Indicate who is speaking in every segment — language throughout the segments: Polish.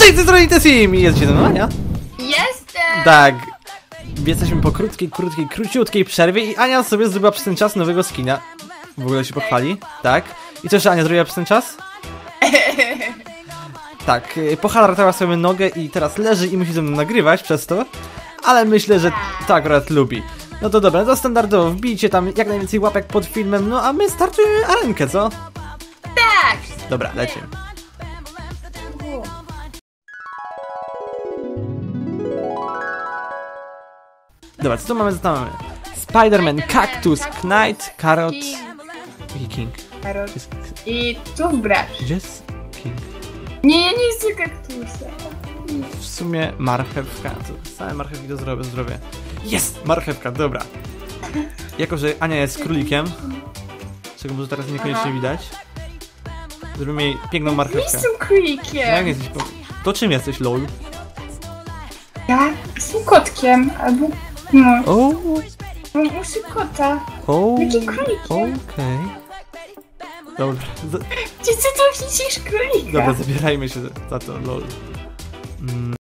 Speaker 1: Cześć, z strony Tesim! I jest ze mną Ania.
Speaker 2: Jestem!
Speaker 1: Tak. Jesteśmy po krótkiej, krótkiej, króciutkiej przerwie i Ania sobie zrobiła przez ten czas nowego skina. W ogóle się pochwali, tak? I co jeszcze Ania zrobiła przez ten czas? Tak, y, poharatała sobie nogę i teraz leży i musi ze mną nagrywać przez to, ale myślę, że tak akurat lubi. No to dobra, to standardowo, wbijcie tam jak najwięcej łapek pod filmem, no a my startujemy arenkę, co?
Speaker 2: Tak!
Speaker 1: Dobra, lecimy. Dobra, co tu mamy, co tam mamy? Spider-Man, Cactus, Knight, Carrot i King.
Speaker 2: Karol.
Speaker 1: Jest-
Speaker 2: I tu wbrać.
Speaker 1: Gdzie jest King?
Speaker 2: Nie, ja nie chcę kaktusa.
Speaker 1: W sumie marchewka, to same marchewki do zdrowia, zdrowie. Jest! Marchewka, dobra. Jako, że Ania jest królikiem, czego może teraz niekoniecznie
Speaker 2: Aha.
Speaker 1: widać, zrobimy jej piękną
Speaker 2: Nie
Speaker 1: marchewkę.
Speaker 2: jestem królikiem.
Speaker 1: Jak jesteś? To czym jesteś, lol?
Speaker 2: Ja jestem kotkiem, albo... No,
Speaker 1: O,
Speaker 2: mam uszy kota.
Speaker 1: o,
Speaker 2: Jakim królikiem?
Speaker 1: okej. Dobra, za,
Speaker 2: Gdzie co to widzisz królika?
Speaker 1: dobra, zabierajmy się za to, lol. Mm.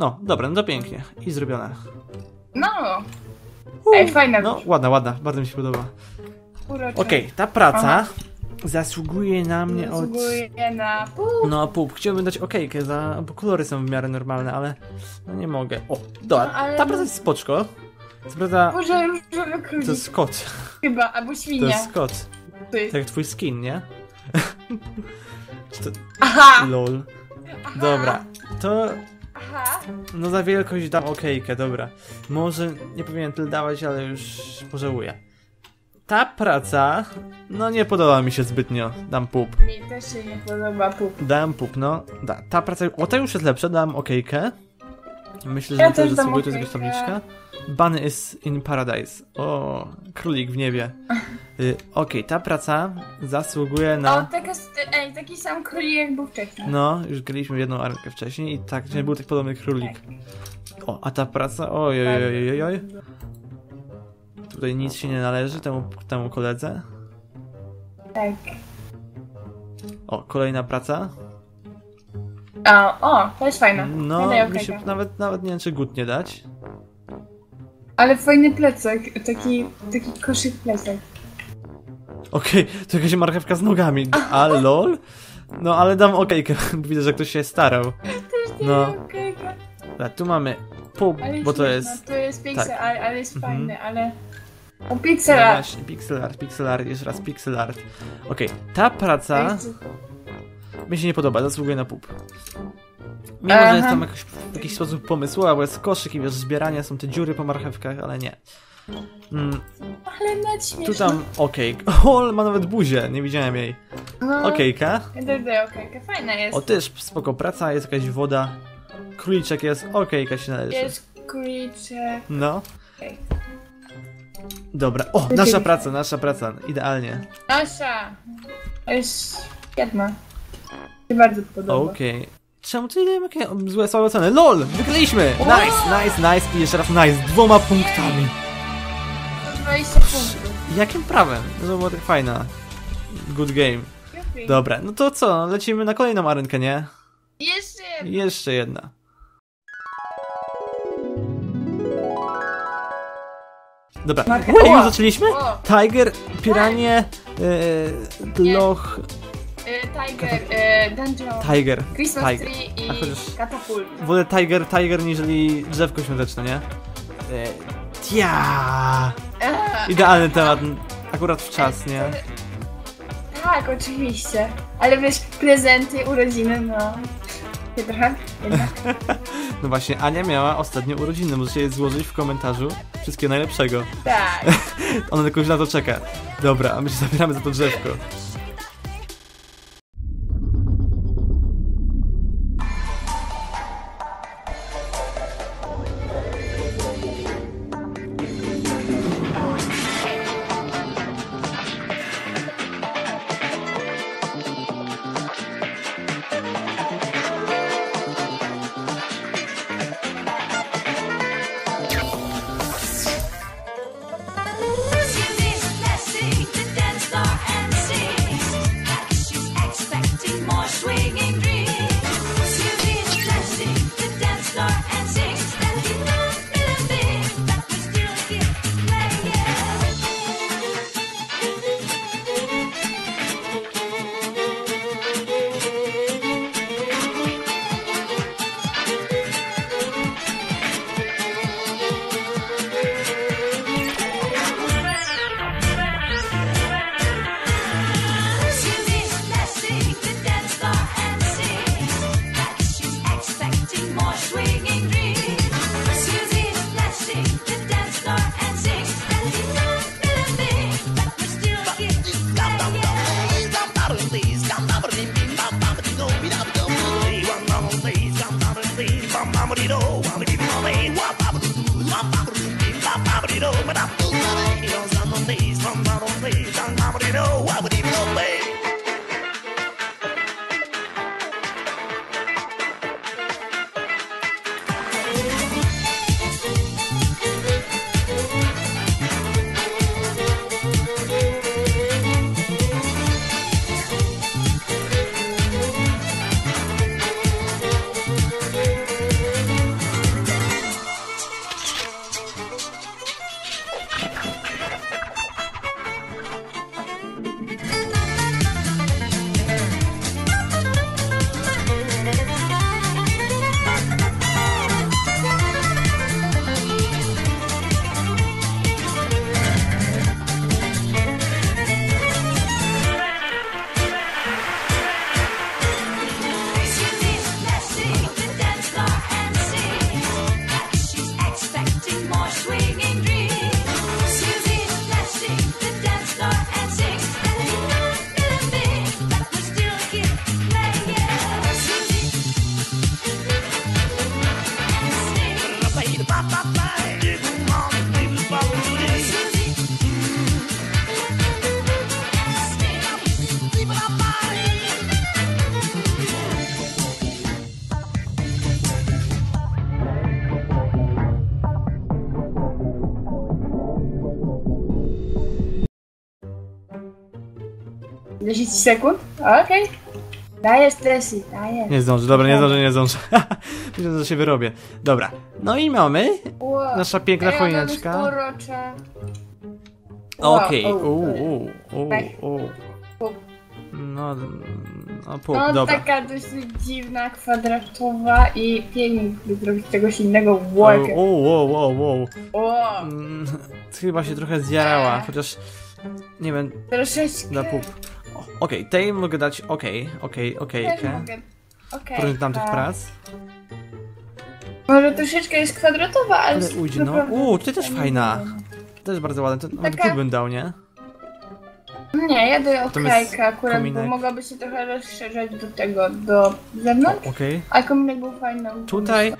Speaker 1: No, dobra, no to pięknie. I zrobione.
Speaker 2: No. Ej, fajna
Speaker 1: No, ładna, ładna, bardzo mi się podoba. Okej, ta praca zasługuje na mnie od...
Speaker 2: Zasługuje na pół.
Speaker 1: No, pół. Chciałbym dać okejkę, za... bo kolory są w miarę normalne, ale no nie mogę. O, dobra,
Speaker 2: No, ale-
Speaker 1: ta praca jest spoczko. Co prawda,
Speaker 2: Boże,
Speaker 1: to jest kot.
Speaker 2: chyba, albo
Speaker 1: To
Speaker 2: świnia.
Speaker 1: jest kot.
Speaker 2: To jest...
Speaker 1: Tak jak twój skin, nie? To...
Speaker 2: Aha!
Speaker 1: Lol. Dobra, to
Speaker 2: Aha!
Speaker 1: no za wielkość dam okejkę, dobra. Może nie powinienem tyle dawać, ale już pożałuję. ta praca, no nie podoba mi się zbytnio. Dam pup.
Speaker 2: Mi też się nie podoba pup.
Speaker 1: Dam pup, no. Da, ta praca, o ta już jest lepsza, dam okejkę. Myślę, że
Speaker 2: Ja też
Speaker 1: zasługuje, to jest tabliczka. Bunny is in paradise. O, królik w niebie. Y, Okej, ta praca zasługuje
Speaker 2: O,
Speaker 1: na...
Speaker 2: st- ej, taki sam królik jak był wcześniej.
Speaker 1: No, już graliśmy w jedną arkę wcześniej i tak, nie był tak podobny królik. O, a ta praca, oj, oj, oj, oj, oj. Tutaj nic się nie należy temu, temu koledze.
Speaker 2: Tak.
Speaker 1: O, kolejna praca.
Speaker 2: A, o, to jest fajne.
Speaker 1: No, mi się
Speaker 2: okejka.
Speaker 1: nawet, nawet nie wiem, czy gut nie dać.
Speaker 2: Ale fajny plecak, taki, taki koszyk plecak.
Speaker 1: Okej, to jakaś marchewka z nogami. A lol? No, ale dam okejkę, bo widzę, że ktoś się starał. No. Dobra, tu mamy
Speaker 2: Ale
Speaker 1: bo to jest...
Speaker 2: To jest pixel,
Speaker 1: tak.
Speaker 2: ale, ale jest
Speaker 1: Mhm.
Speaker 2: fajny, ale... O,
Speaker 1: No
Speaker 2: pixel art.
Speaker 1: właśnie, pixel art, pixel art, jeszcze raz pixel art. Okej, ta praca mi się nie podoba, zasługuje na pup. Mimo,
Speaker 2: Aha.
Speaker 1: że jest tam jakoś, w jakiś sposób pomysłowa, bo jest koszyk i wiesz, zbierania, są te dziury po marchewkach, ale nie. Mm,
Speaker 2: Ale nawet śmieszne.
Speaker 1: tu tam okej. O, ma nawet buzię, nie widziałem jej.
Speaker 2: No,
Speaker 1: Okejka.
Speaker 2: Daj okejkę, fajna jest.
Speaker 1: O, też spoko praca, jest jakaś woda. Króliczek jest, okejka się należy.
Speaker 2: Jest króliczek.
Speaker 1: No.
Speaker 2: Okej.
Speaker 1: Dobra, o, nasza praca, nasza praca, idealnie.
Speaker 2: Nasza. To jest się bardzo podoba.
Speaker 1: Okej. Czemu ty dajemy jakie złe słabe oceny? LOL! Wygraliśmy! Nice, nice, nice i jeszcze raz nice, dwoma punktami.
Speaker 2: 20 punktów.
Speaker 1: Jakim prawem? To była tak fajna. Good game. Dobra, no to co, lecimy na kolejną arenkę, nie?
Speaker 2: Jeszcze jedna.
Speaker 1: Jeszcze jedna. Dobra, Ej, już zaczęliśmy?
Speaker 2: O!
Speaker 1: Tiger, piranie, e,
Speaker 2: Nie.
Speaker 1: loch,
Speaker 2: Y, Tiger, y, Dungeon,
Speaker 1: tiger,
Speaker 2: Christmas
Speaker 1: tiger.
Speaker 2: Tree
Speaker 1: A
Speaker 2: i
Speaker 1: chociaż-
Speaker 2: Katapult.
Speaker 1: Wolę tiger, tiger, niżeli drzewko świąteczne, nie? E,
Speaker 2: Eee,
Speaker 1: Idealny temat, akurat w czas, nie?
Speaker 2: Tak, oczywiście. Ale wiesz, prezenty, urodziny, no... Nie trochę? Jednak.
Speaker 1: No właśnie, Ania miała ostatnio urodziny, możecie je złożyć w komentarzu. Wszystkiego najlepszego.
Speaker 2: Tak.
Speaker 1: Ona jakoś na to czeka. Dobra, a my się zabieramy za to drzewko.
Speaker 3: I wanna know,
Speaker 2: 10 sekund? Okej. Dajesz Tracy, dajesz.
Speaker 1: Nie zdążę, dobra, nie zdążę, nie zdążę. Myślę, że się wyrobię. Dobra, no i mamy
Speaker 2: Wow.
Speaker 1: nasza piękna choineczka.
Speaker 2: Wow,
Speaker 1: Okej, uuu, uuu, uuu,
Speaker 2: Tak.
Speaker 1: uuu. No, no pup,
Speaker 2: No
Speaker 1: dobra.
Speaker 2: taka dosyć dziwna, kwadratowa i pięknie zrobić czegoś innego. Wow.
Speaker 1: o, o, o. O, Mm, Chyba się trochę zjarała, chociaż nie wiem,
Speaker 2: troszeczkę.
Speaker 1: na pup. Okej, tej mogę dać okej, okej, okej. Okej. Porównać tamtych
Speaker 2: a-
Speaker 1: prac.
Speaker 2: Może troszeczkę jest kwadratowa, ale...
Speaker 1: Ale ujdzie, no. Uuu, tutaj też fajna. To jest bardzo ładne, to nawet
Speaker 2: Taka-
Speaker 1: bym dał, nie?
Speaker 2: Nie, ja daję okejkę akurat,
Speaker 1: kominek.
Speaker 2: bo mogłaby się trochę rozszerzać do tego, do zewnątrz,
Speaker 1: Okej.
Speaker 2: a kominek był fajny.
Speaker 1: Tutaj,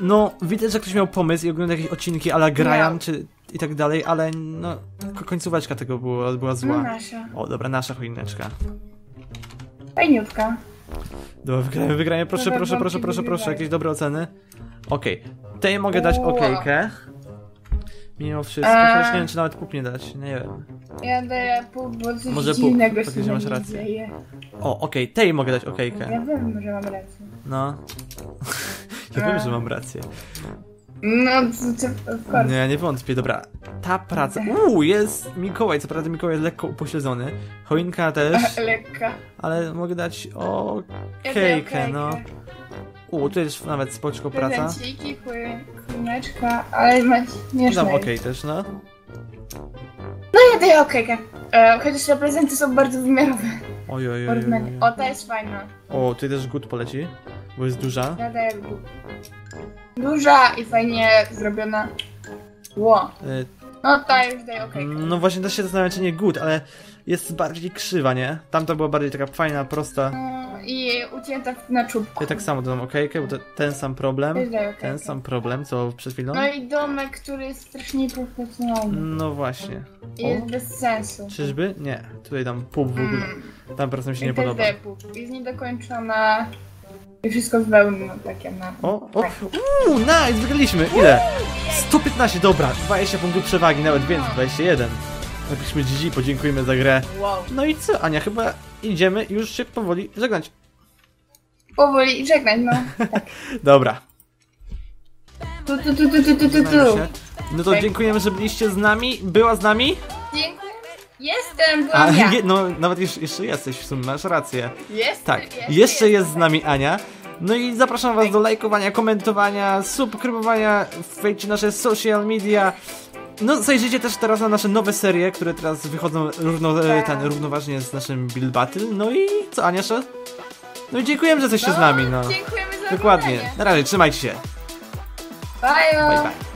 Speaker 1: no, widać, że ktoś miał pomysł i oglądał jakieś odcinki ale Graham, czy i tak dalej, ale no, ko- końcóweczka tego była, była
Speaker 2: No
Speaker 1: zła.
Speaker 2: nasza.
Speaker 1: O, dobra, nasza choineczka.
Speaker 2: Fajniutka.
Speaker 1: Dobra, wygrajmy, wygrajmy, proszę,
Speaker 2: Dobra,
Speaker 1: proszę, proszę, proszę, proszę, jakieś dobre oceny. Okej, tej mogę dać okejkę. Mimo wszystko,
Speaker 2: Eee.
Speaker 1: chociaż nie wiem, czy nawet pup nie dać, nie wiem.
Speaker 2: Ja daję pół, bo coś
Speaker 1: Może pół,
Speaker 2: dziwnego się
Speaker 1: masz rację.
Speaker 2: dzieje.
Speaker 1: O, okej, tej mogę dać
Speaker 2: Ja
Speaker 1: okejkę.
Speaker 2: wiem, że mam rację.
Speaker 1: No. ja wiem, że mam rację.
Speaker 2: No, course.
Speaker 1: Nie, nie wątpię, dobra. Ta praca. Uuu, jest Mikołaj, co prawda Mikołaj jest lekko upośledzony. Choinka też,
Speaker 2: Lekka.
Speaker 1: ale mogę dać okejkę, no. Uuu, tu jest nawet spoczko praca.
Speaker 2: Prezenciki, chujeczka, ale ma śmieszne.
Speaker 1: Dam okej też, no.
Speaker 2: No ja daję okejkę. E, chociaż te prezenty są bardzo wymiarowe.
Speaker 1: Oj, oj, oj, oj.
Speaker 2: O, ta jest fajna.
Speaker 1: O, tutaj też good poleci, bo jest duża.
Speaker 2: Ja daję du- Duża i fajnie zrobiona. Ło.
Speaker 1: Y,
Speaker 2: No ta już daje okejkę.
Speaker 1: No właśnie też się zastanawiam, czy nie good, ale jest bardziej krzywa, nie? Tamta była bardziej taka fajna, prosta.
Speaker 2: No, I ucięta na czubku.
Speaker 1: Ja tak samo dam okejkę, bo to ten sam problem. Ten sam problem, co przed chwilą.
Speaker 2: No i domek, który jest strasznie profesjonalny.
Speaker 1: No właśnie.
Speaker 2: I jest bez sensu.
Speaker 1: Czyżby? Nie. Tutaj dam pół w ogóle.
Speaker 2: Mm.
Speaker 1: Tam prostu mi się nie
Speaker 2: I też
Speaker 1: podoba.
Speaker 2: pół. Jest niedokończona. I wszystko z wełny, takie na...
Speaker 1: O, o, uuu, nice, wygraliśmy. Ile? 115, dobra. 20 punktów przewagi, nawet więcej, 21. Napiszmy GG, podziękujemy za grę.
Speaker 2: Wow.
Speaker 1: No i co, Ania, chyba idziemy już się powoli żegnać.
Speaker 2: Powoli i żegnać, no.
Speaker 1: Dobra.
Speaker 2: Tu, tu, tu, tu, tu, tu, tu.
Speaker 1: No to
Speaker 2: Tak.
Speaker 1: dziękujemy, że byliście z nami. Była z nami?
Speaker 2: Dziękuję. Jestem,
Speaker 1: A,
Speaker 2: byłam ja.
Speaker 1: je, no, nawet jeszcze, jeszcze jesteś w sumie, masz rację.
Speaker 2: Jest,
Speaker 1: Tak,
Speaker 2: jeszcze,
Speaker 1: jeszcze jest z nami Ania. No i zapraszam was do lajkowania, komentowania, subskrybowania, wejdźcie nasze social media. No, zajrzyjcie też teraz na nasze nowe serie, które teraz wychodzą równo, e,
Speaker 2: Tak.
Speaker 1: ten, równoważnie z naszym Build Battle. No i co, Ania, jeszcze? No i dziękujemy, że jesteście z nami, no.
Speaker 2: Dziękujemy za
Speaker 1: Dokładnie.
Speaker 2: oglądanie.
Speaker 1: Na razie, trzymajcie się.
Speaker 2: Bye,
Speaker 1: Bye,
Speaker 2: bye.
Speaker 1: bye.